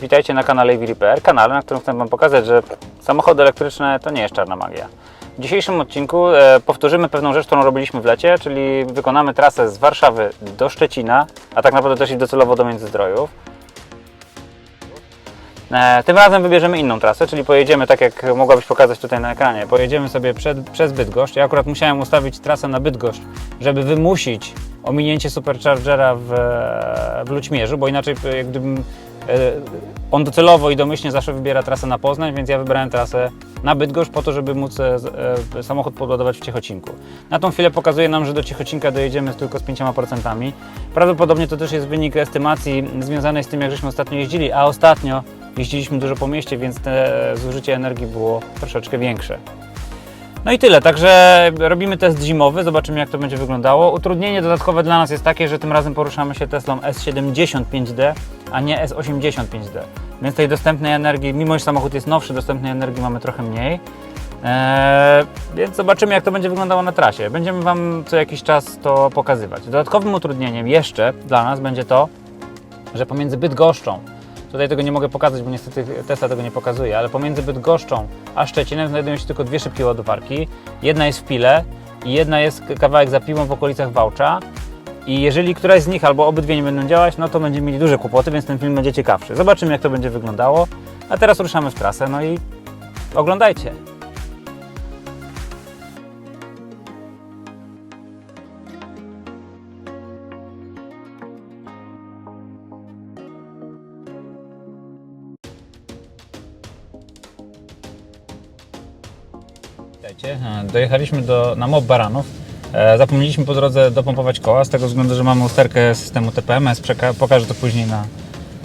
Witajcie na kanale EV kanale, na którym chcę Wam pokazać, że samochody elektryczne to nie jest czarna magia. W dzisiejszym odcinku e, powtórzymy pewną rzecz, którą robiliśmy w lecie, czyli wykonamy trasę z Warszawy do Szczecina, a tak naprawdę też i docelowo do Międzyzdrojów. E, Tym razem wybierzemy inną trasę, czyli pojedziemy tak jak mogłabyś pokazać tutaj na ekranie. Pojedziemy sobie przed, przez Bydgoszcz. Ja akurat musiałem ustawić trasę na Bydgoszcz, żeby wymusić ominięcie Superchargera w, w Lućmierzu, bo inaczej e, jak gdybym e, on docelowo i domyślnie zawsze wybiera trasę na Poznań, więc ja wybrałem trasę na Bydgoszcz po to, żeby móc e, e, samochód podładować w Ciechocinku. Na tą chwilę pokazuje nam, że do Ciechocinka dojedziemy tylko z 5%. Prawdopodobnie to też jest wynik estymacji związanej z tym, jak żeśmy ostatnio jeździli, a ostatnio jeździliśmy dużo po mieście, więc zużycie energii było troszeczkę większe. No i tyle, także robimy test zimowy, zobaczymy jak to będzie wyglądało. Utrudnienie dodatkowe dla nas jest takie, że tym razem poruszamy się Teslą S75D, a nie S85D. Więc tej dostępnej energii, mimo że samochód jest nowszy, dostępnej energii mamy trochę mniej. Eee, więc zobaczymy jak to będzie wyglądało na trasie. Będziemy Wam co jakiś czas to pokazywać. Dodatkowym utrudnieniem jeszcze dla nas będzie to, że pomiędzy Bydgoszczą, tutaj tego nie mogę pokazać, bo niestety Tesla tego nie pokazuje, ale pomiędzy Bydgoszczą a Szczecinem znajdują się tylko dwie szybkie ładowarki. Jedna jest w Pile i jedna jest kawałek za piłą w okolicach Wałcza. I jeżeli któraś z nich albo obydwie nie będą działać, no to będziemy mieli duże kłopoty, więc ten film będzie ciekawszy. Zobaczymy jak to będzie wyglądało. A teraz ruszamy w trasę, no i oglądajcie. E, Dojechaliśmy do, na MOB Baranów. E, Zapomnieliśmy po drodze dopompować koła, z tego względu, że mamy usterkę systemu TPMS. Pokażę to później na,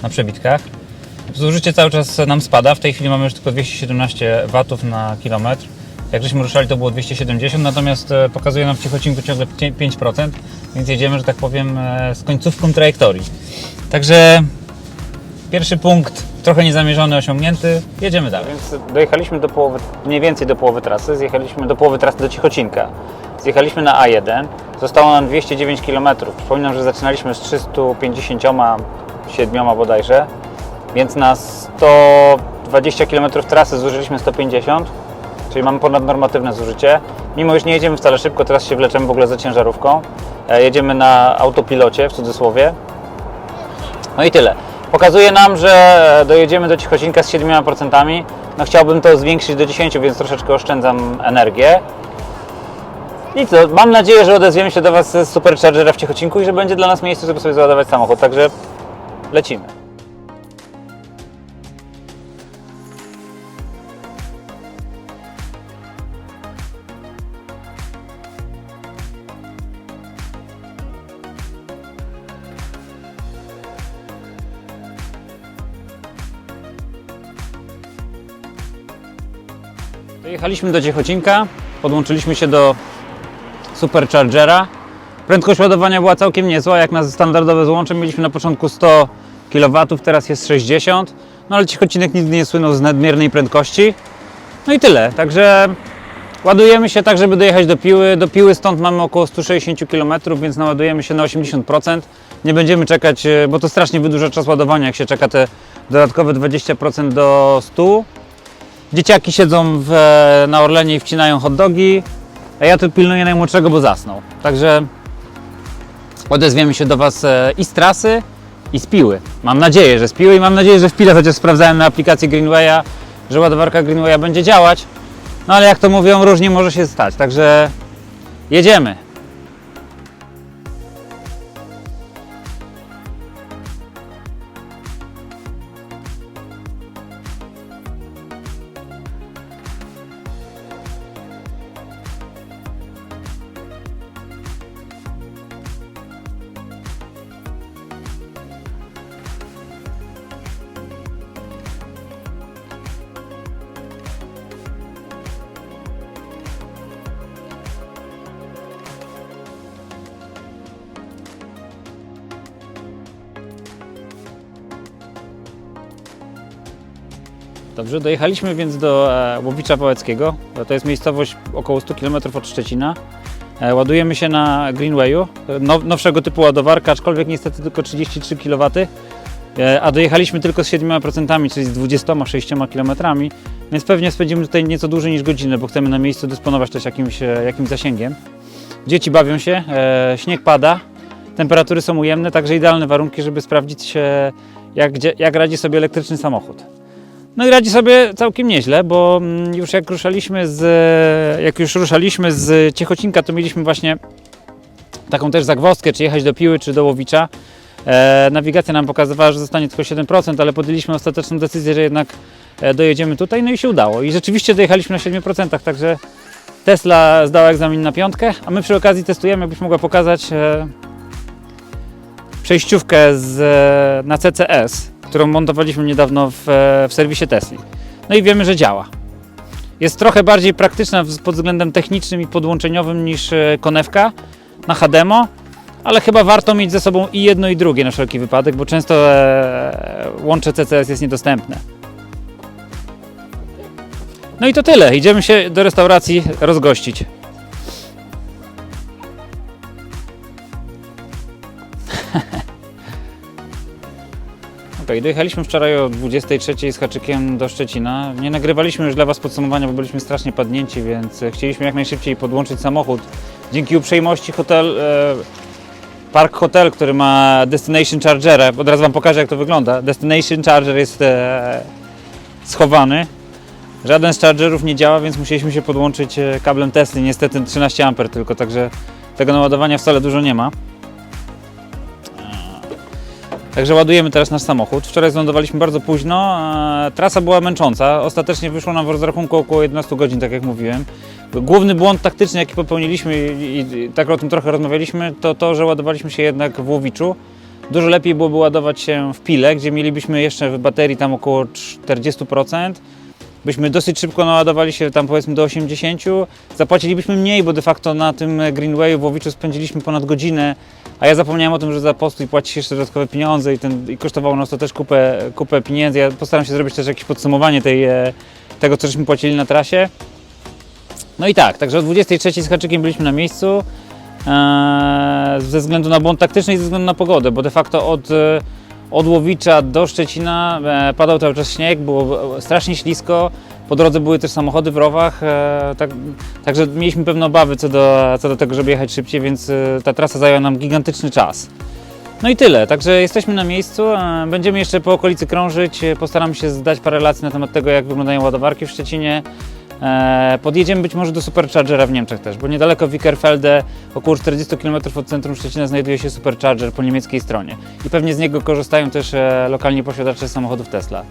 na przebitkach. Zużycie cały czas nam spada. W tej chwili mamy już tylko 217 W na kilometr. Jak żeśmy ruszali, to było 270, natomiast e, pokazuje nam w Ciechocinku ciągle 5%, więc jedziemy, że tak powiem, e, z końcówką trajektorii. Także Pierwszy punkt trochę niezamierzony, osiągnięty. Jedziemy dalej. Więc dojechaliśmy do połowy, mniej więcej do połowy trasy. Zjechaliśmy do połowy trasy do Cichocinka. Zjechaliśmy na A1. Zostało nam 209 km. Przypominam, że zaczynaliśmy z 357 bodajże. Więc na 120 km trasy zużyliśmy 150, czyli mamy ponadnormatywne zużycie. Mimo iż nie jedziemy wcale szybko, teraz się wleczemy w ogóle za ciężarówką. E, Jedziemy na autopilocie w cudzysłowie. No i tyle. Pokazuje nam, że dojedziemy do Cichocinka z 7%. No chciałbym to zwiększyć do 10, więc troszeczkę oszczędzam energię. I co, mam nadzieję, że odezwiemy się do Was z Superchargera w Ciechocinku i że będzie dla nas miejsce, żeby sobie załadować samochód. Także lecimy. Dojechaliśmy do Ciechocinka, podłączyliśmy się do Superchargera. Prędkość ładowania była całkiem niezła, jak na standardowe złącze mieliśmy na początku 100 kW, teraz jest 60. No ale Ciechocinek nigdy nie słynął z nadmiernej prędkości. No i tyle, także ładujemy się tak, żeby dojechać do Piły. Do Piły stąd mamy około 160 km, więc naładujemy się na 80%. Nie będziemy czekać, e, bo to strasznie wydłuża czas ładowania, jak się czeka te dodatkowe 20% do 100. Dzieciaki siedzą w, na Orlenie i wcinają hot dogi, a ja tu pilnuję najmłodszego, bo zasnął. Także odezwiemy się do Was e, i z trasy, i z piły. Mam nadzieję, że z piły i mam nadzieję, że w pile, chociaż sprawdzałem na aplikacji Greenwaya, że ładowarka Greenwaya będzie działać. No ale jak to mówią, różnie może się stać. Także jedziemy. Dobrze, dojechaliśmy więc do e, Łowicza Pałeckiego. To jest miejscowość około 100 km od Szczecina. E, Ładujemy się na Greenwayu, now, nowszego typu ładowarka, aczkolwiek niestety tylko 33 kW. e, a dojechaliśmy tylko z 7%, czyli z 26 km, więc pewnie spędzimy tutaj nieco dłużej niż godzinę, bo chcemy na miejscu dysponować też jakimś, jakimś zasięgiem. Dzieci bawią się, śnieg pada, temperatury są ujemne, także idealne warunki, żeby sprawdzić jak, jak radzi sobie elektryczny samochód. No i radzi sobie całkiem nieźle, bo mm, już jak ruszaliśmy z, jak już ruszaliśmy z Ciechocinka, to mieliśmy właśnie taką też zagwozdkę, czy jechać do Piły, czy do Łowicza. E, nawigacja nam pokazywała, że zostanie tylko 7%, ale podjęliśmy ostateczną decyzję, że jednak e, dojedziemy tutaj, no i się udało. I rzeczywiście dojechaliśmy na 7%, także Tesla zdała egzamin na piątkę, a my przy okazji testujemy, jakbyś mogła pokazać e, przejściówkę z, e, na CCS, którą montowaliśmy niedawno w, e, w serwisie Tesla. No i wiemy, że działa. Jest trochę bardziej praktyczna pod względem technicznym i podłączeniowym niż e, konewka na HDMO, ale chyba warto mieć ze sobą i jedno i drugie na wszelki wypadek, bo często e, łącze CCS jest niedostępne. No i to tyle. Idziemy się do restauracji rozgościć. Okej, dojechaliśmy wczoraj o 23 z haczykiem do Szczecina. Nie nagrywaliśmy już dla Was podsumowania, bo byliśmy strasznie padnięci, więc e, chcieliśmy jak najszybciej podłączyć samochód. Dzięki uprzejmości hotel, e, Park Hotel, który ma Destination Chargera, od razu Wam pokażę jak to wygląda. Destination Charger jest e, schowany. Żaden z chargerów nie działa, więc musieliśmy się podłączyć kablem Tesla. Niestety 13 A tylko, także tego naładowania wcale dużo nie ma. Także ładujemy teraz nasz samochód. Wczoraj zlądowaliśmy bardzo późno. Trasa była męcząca. Ostatecznie wyszło nam w rozrachunku około 11 godzin, tak jak mówiłem. Główny błąd taktyczny, jaki popełniliśmy i tak o tym trochę rozmawialiśmy, to to, że ładowaliśmy się jednak w Łowiczu. Dużo lepiej byłoby ładować się w Pile, gdzie mielibyśmy jeszcze w baterii tam około 40%. Byśmy dosyć szybko naładowali się tam powiedzmy do 80, zapłacilibyśmy mniej, bo de facto na tym Greenwayu w Łowiczu spędziliśmy ponad godzinę, a ja zapomniałem o tym, że za postój płaci jeszcze dodatkowe pieniądze i, ten, i kosztowało nas to też kupę, kupę pieniędzy. Ja postaram się zrobić też jakieś podsumowanie tej, e, tego, co żeśmy płacili na trasie. No i tak, także o 23 z haczykiem byliśmy na miejscu e, ze względu na błąd taktyczny i ze względu na pogodę, bo de facto od, e, od Łowicza do Szczecina e, padał cały czas śnieg, było strasznie ślisko, po drodze były też samochody w rowach, e, tak, także mieliśmy pewne obawy co do, co do tego, żeby jechać szybciej, więc e, ta trasa zajęła nam gigantyczny czas. No i tyle, także jesteśmy na miejscu, e, będziemy jeszcze po okolicy krążyć, e, postaramy się zdać parę relacji na temat tego, jak wyglądają ładowarki w Szczecinie. E, Podjedziemy być może do Superchargera w Niemczech też, bo niedaleko Wickerfelde, około 40 km od centrum Szczecina znajduje się Supercharger po niemieckiej stronie. I pewnie z niego korzystają też e, lokalni posiadacze samochodów Tesla.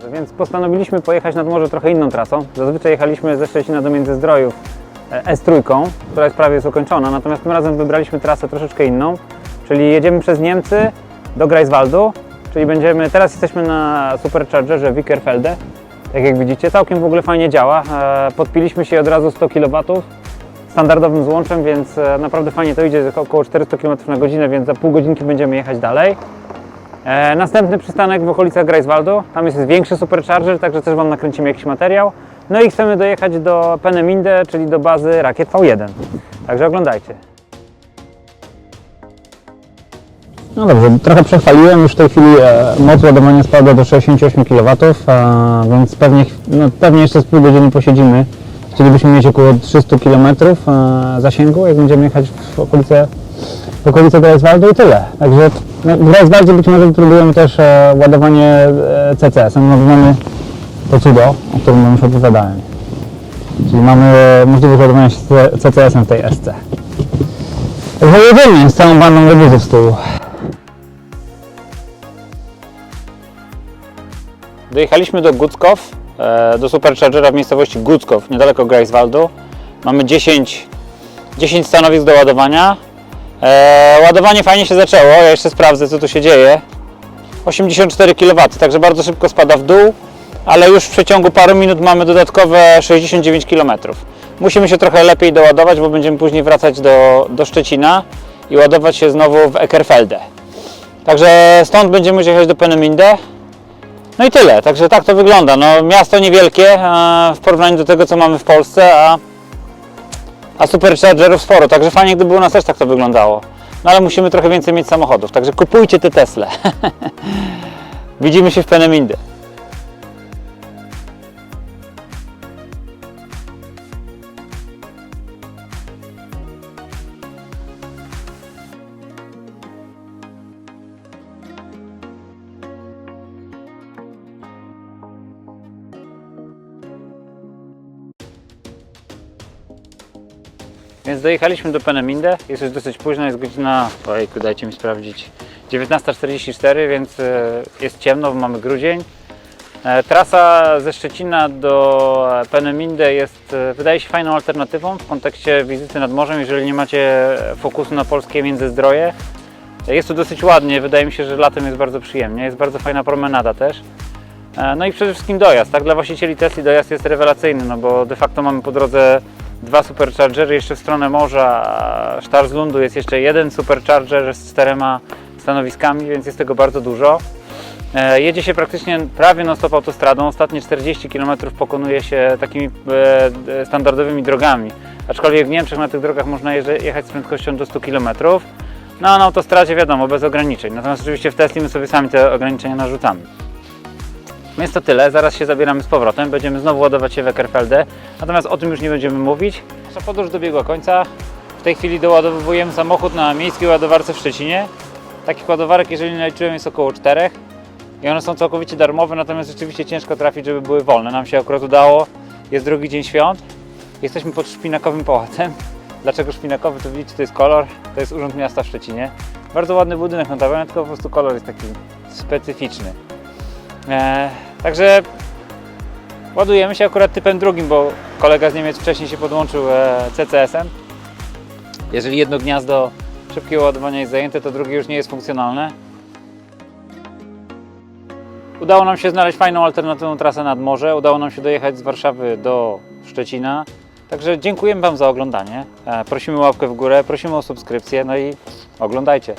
Dobrze, więc postanowiliśmy pojechać nad morze trochę inną trasą. Zazwyczaj jechaliśmy ze Szczecina do Międzyzdrojów e, S3, która jest prawie już ukończona, natomiast tym razem wybraliśmy trasę troszeczkę inną, czyli jedziemy przez Niemcy do Greifswaldu, czyli będziemy, teraz jesteśmy na Superchargerze Wickerfelde, tak jak widzicie, całkiem w ogóle fajnie działa. E, Podpiliśmy się od razu 100 kW standardowym złączem, więc e, naprawdę fajnie to idzie, około 400 km na godzinę, więc za pół godzinki będziemy jechać dalej. E, następny przystanek w okolicach Greifswaldu. Tam jest większy supercharger, także też Wam nakręcimy jakiś materiał. No i chcemy dojechać do Peneminde, czyli do bazy rakiet V1. Także oglądajcie. No dobrze, trochę przechwaliłem, już w tej chwili e, moc ładowania spadła do 68 kW, a, więc pewnie, no, pewnie jeszcze z pół godziny posiedzimy. Chcielibyśmy mieć około 300 km e, zasięgu, jak będziemy jechać w okolice, w okolice Greifswaldu i tyle. Także no, w Greifswaldzie być może spróbujemy też e, ładowanie e, CCS-em, no, mamy to cudo, o którym już opowiadałem. Czyli mamy możliwość ładowania się CCS-em w tej SC. Także jedziemy z całą bandą rewizów z tyłu. Dojechaliśmy do Guckow, e, do Superchargera w miejscowości Guckow, niedaleko Greifswaldu. Mamy 10, 10 stanowisk do ładowania. E, ładowanie fajnie się zaczęło, ja jeszcze sprawdzę co tu się dzieje. 84 kW, także bardzo szybko spada w dół, ale już w przeciągu paru minut mamy dodatkowe 69 km. Musimy się trochę lepiej doładować, bo będziemy później wracać do, do Szczecina i ładować się znowu w Eckerfelde. Także stąd będziemy jechać do Peneminde. No i tyle, także tak to wygląda. No, miasto niewielkie w porównaniu do tego, co mamy w Polsce, a, a superchargerów sporo, także fajnie, gdyby u nas też tak to wyglądało. No ale musimy trochę więcej mieć samochodów, także kupujcie te Tesle. Widzimy się w Peneminde. Dojechaliśmy do Peneminde, jest już dosyć późno, jest godzina, ojejku, dajcie mi sprawdzić, 19.44, więc e, jest ciemno, mamy grudzień. E, Trasa ze Szczecina do Peneminde jest, e, wydaje się, fajną alternatywą w kontekście wizyty nad morzem, jeżeli nie macie fokusu na polskie Międzyzdroje. Jest tu dosyć ładnie, wydaje mi się, że latem jest bardzo przyjemnie, jest bardzo fajna promenada też. E, No i przede wszystkim dojazd, tak? Dla właścicieli Tesli dojazd jest rewelacyjny, no bo de facto mamy po drodze dwa superchargery jeszcze w stronę morza, a Starslundu jest jeszcze jeden supercharger z czterema stanowiskami, więc jest tego bardzo dużo. E, Jedzie się praktycznie prawie non-stop autostradą, ostatnie 40 km pokonuje się takimi e, e, standardowymi drogami, aczkolwiek w Niemczech na tych drogach można jechać z prędkością do 100 km. No a na autostradzie wiadomo, bez ograniczeń, natomiast oczywiście w Tesli my sobie sami te ograniczenia narzucamy. Więc to tyle, zaraz się zabieramy z powrotem, będziemy znowu ładować się w Eckerfelde, natomiast o tym już nie będziemy mówić. Nasza podróż dobiegła końca. W tej chwili doładowujemy samochód na miejskiej ładowarce w Szczecinie. Takich ładowarek, jeżeli nie liczyłem, jest około czterech i one są całkowicie darmowe, natomiast rzeczywiście ciężko trafić, żeby były wolne. Nam się akurat udało, jest drugi dzień świąt, jesteśmy pod Szpinakowym Pałacem. Dlaczego szpinakowy? To widzicie, to jest kolor, to jest Urząd Miasta w Szczecinie. Bardzo ładny budynek notabene, tylko po prostu kolor jest taki specyficzny. E, także ładujemy się akurat typem drugim, bo kolega z Niemiec wcześniej się podłączył e, CCS-em. Jeżeli jedno gniazdo szybkiego ładowania jest zajęte, to drugie już nie jest funkcjonalne. Udało nam się znaleźć fajną alternatywną trasę nad morze. Udało nam się dojechać z Warszawy do Szczecina. Także dziękujemy Wam za oglądanie. E, Prosimy o łapkę w górę, prosimy o subskrypcję, no i oglądajcie.